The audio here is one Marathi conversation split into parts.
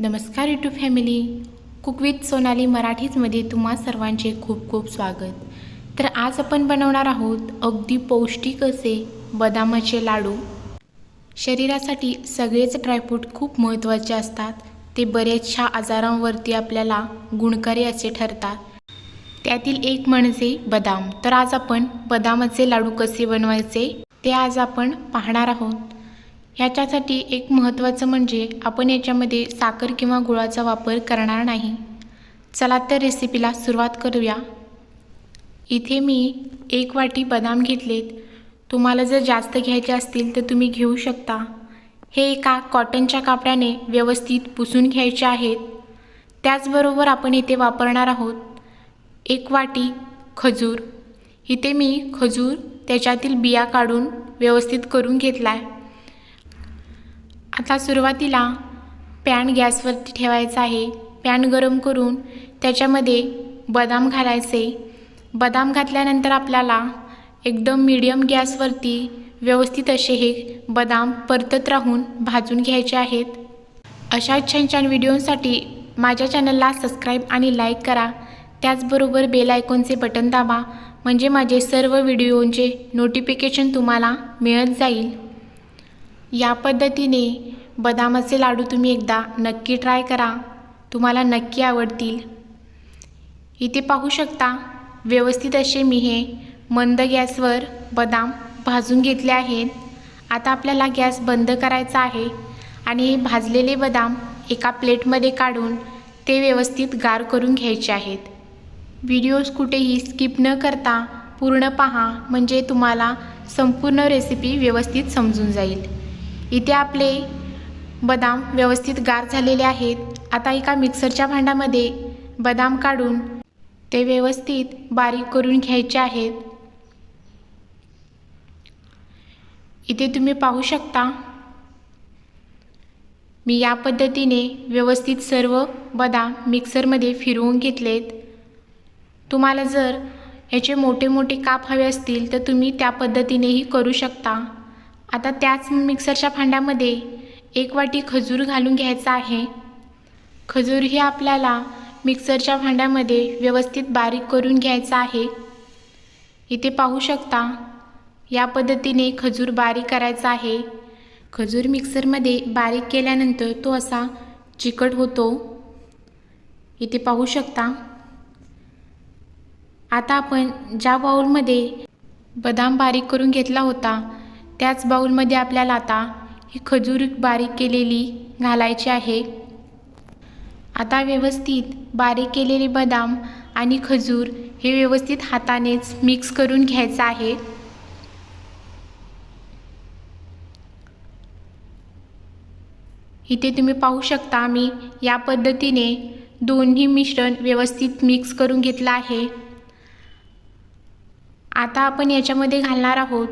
नमस्कार YouTube family cook with Sonali मराठीजमध्ये तुम्हा सर्वांचे खूप खूप स्वागत. तर आज आपण बनवणार आहोत अगदी पौष्टिक असे बदामाचे लाडू. शरीरासाठी सगळेच ड्रायफ्रूट खूप महत्त्वाचे असतात. ते बऱ्याचशा आजारांवरती आपल्याला गुणकारी असे ठरतात. त्यातील एक म्हणजे बदाम. तर आज आपण बदामाचे लाडू कसे बनवायचे ते आज आपण पाहणार आहोत. ह्याच्यासाठी एक महत्त्वाचं म्हणजे आपण याच्यामध्ये साखर किंवा गुळाचा वापर करणार नाही. चला तर रेसिपीला सुरुवात करूया. इथे मी एक वाटी बदाम घेतलेत. तुम्हाला जर जास्त घ्यायचे असतील तर तुम्ही घेऊ शकता. हे एका कॉटनच्या कापड्याने व्यवस्थित पुसून घ्यायचे आहेत. त्याचबरोबर आपण इथे वापरणार आहोत एक वाटी खजूर. इथे मी खजूर त्याच्यातील बिया काढून व्यवस्थित करून घेतला आहे आता सुरुवातीला पॅन गॅसवरती ठेवायचा आहे. पॅन गरम करून त्याच्यामध्ये बदाम घालायचे. बदाम घातल्यानंतर आपल्याला एकदम मीडियम गॅसवरती व्यवस्थित असे हे बदाम परतत राहून भाजून घ्यायचे आहेत. अशा छान छान व्हिडिओसाठी माझ्या चॅनलला सबस्क्राईब आणि लाईक करा. त्याचबरोबर बेल आयकॉनचे बटन दाबा म्हणजे माझे सर्व व्हिडिओंचे नोटिफिकेशन तुम्हाला मिळत जाईल. या पद्धतीने बदामाचे लाडू तुम्ही एकदा नक्की ट्राय करा. तुम्हाला नक्की आवडतील. इथे पाहू शकता व्यवस्थित असे मी हे मंद गॅसवर बदाम भाजून घेतले आहेत. आता आपल्याला गॅस बंद करायचा आहे आणि हे भाजलेले बदाम एका प्लेटमध्ये काढून ते व्यवस्थित गार करून घ्यायचे आहेत. व्हिडिओज कुठेही स्किप न करता पूर्ण पहा म्हणजे तुम्हाला संपूर्ण रेसिपी व्यवस्थित समजून जाईल. इथे आपले बदाम व्यवस्थित गार झालेले आहेत. आता एका मिक्सरच्या भांड्यामध्ये बदाम काढून ते व्यवस्थित बारीक करून घ्यायचे आहेत. इथे तुम्ही पाहू शकता मी या पद्धतीने व्यवस्थित सर्व बदाम मिक्सरमध्ये फिरवून घेतलेत. तुम्हाला जर ह्याचे मोठे मोठे काप हवे असतील तर तुम्ही त्या पद्धतीनेही करू शकता. आता त्याच मिक्सरच्या भांड्यामध्ये एक वाटी खजूर घालून घ्यायचा आहे. खजूर हे आपल्याला मिक्सरच्या भांड्यामध्ये व्यवस्थित बारीक करून घ्यायचा आहे. इथे पाहू शकता या पद्धतीने खजूर बारीक करायचा आहे. खजूर मिक्सरमध्ये बारीक केल्यानंतर तो असा चिकट होतो. इथे पाहू शकता. आता आपण ज्या बाउलमध्ये बदाम बारीक करून घेतला होता त्याच बाउलमध्ये आपल्याला आता ही खजूर बारीक केलेली घालायची आहे. आता व्यवस्थित बारीक केलेले बदाम आणि खजूर हे व्यवस्थित हातानेच मिक्स करून घ्यायचं आहे. इथे तुम्ही पाहू शकता मी या पद्धतीने दोन्ही मिश्रण व्यवस्थित मिक्स करून घेतलं आहे. आता आपण याच्यामध्ये घालणार आहोत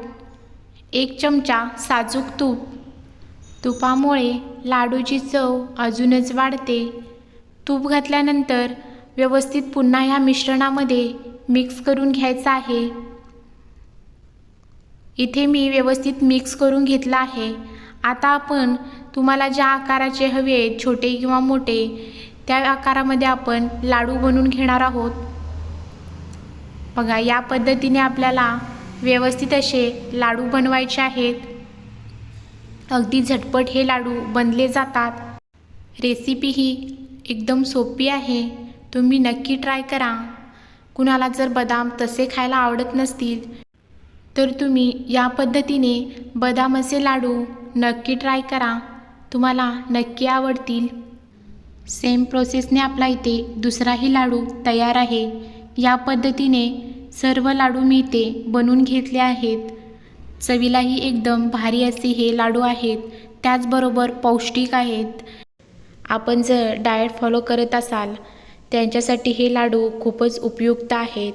एक चमचा साजूक तूप. तुपामुळे लाडूची चव अजूनच वाढते. तूप घातल्यानंतर व्यवस्थित पुन्हा ह्या मिश्रणामध्ये मिक्स करून घ्यायचं आहे. इथे मी व्यवस्थित मिक्स करून घेतलं आहे. आता आपण तुम्हाला ज्या आकाराचे हवे आहेत छोटे किंवा मोठे त्या आकारामध्ये आपण लाडू बनवून घेणार आहोत. बघा या पद्धतीने आपल्याला व्यवस्थित असे लाडू बनवायचे आहेत. अगदी झटपट हे लाडू बनले जातात. रेसिपी ही एकदम सोपी आहे. तुम्ही नक्की ट्राय करा. कुणाला जर बदाम तसे खायला आवडत नसतील तर तुम्ही या पद्धतीने बदामाचे लाडू नक्की ट्राय करा. तुम्हाला नक्की आवडतील. सेम प्रोसेसने आपला इथे दुसराही लाडू तयार आहे. या पद्धतीने सर्व लाडू मी इथे बनवून घेतले आहेत. चवीलाही एकदम भारी असे हे लाडू आहेत त्याचबरोबर पौष्टिक आहेत. आपण जर डाएट फॉलो करत असाल त्यांच्यासाठी हे लाडू खूपच उपयुक्त आहेत.